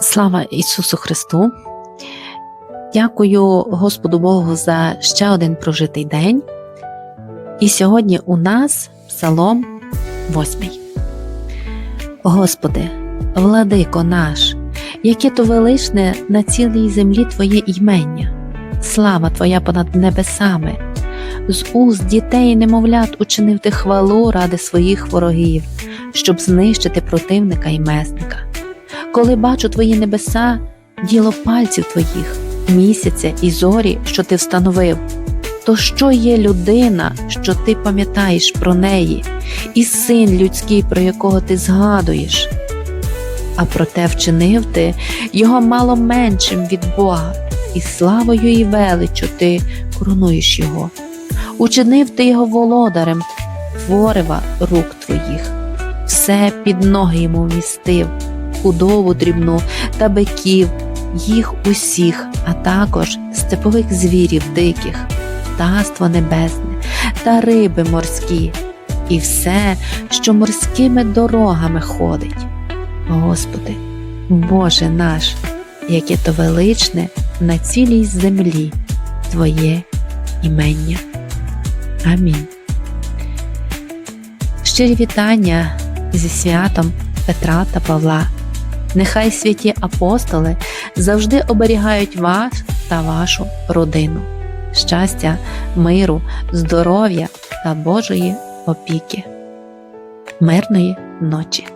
Слава Ісусу Христу! Дякую Господу Богу за ще один прожитий день. І сьогодні у нас Псалом 8. Господи, владико наш, яке то величне на цілій землі Твоє імення, слава Твоя понад небесами, з уст дітей і немовлят учинив ти хвалу ради своїх ворогів, щоб знищити противника і месника коли бачу твої небеса, діло пальців твоїх, місяця і зорі, що ти встановив, то що є людина, що ти пам'ятаєш про неї, і син людський, про якого ти згадуєш? А проте вчинив ти його мало меншим від Бога, і славою і величчю ти коронуєш його. Учинив ти його володарем, творива рук твоїх, все під ноги йому вмістив худобу дрібну та биків, їх усіх, а також степових звірів диких, птаство небесне та риби морські, і все, що морськими дорогами ходить. Господи, Боже наш, яке то величне на цілій землі Твоє імення. Амінь. Щирі вітання зі святом Петра та Павла. Нехай святі апостоли завжди оберігають вас та вашу родину, щастя, миру, здоров'я та Божої опіки, мирної ночі.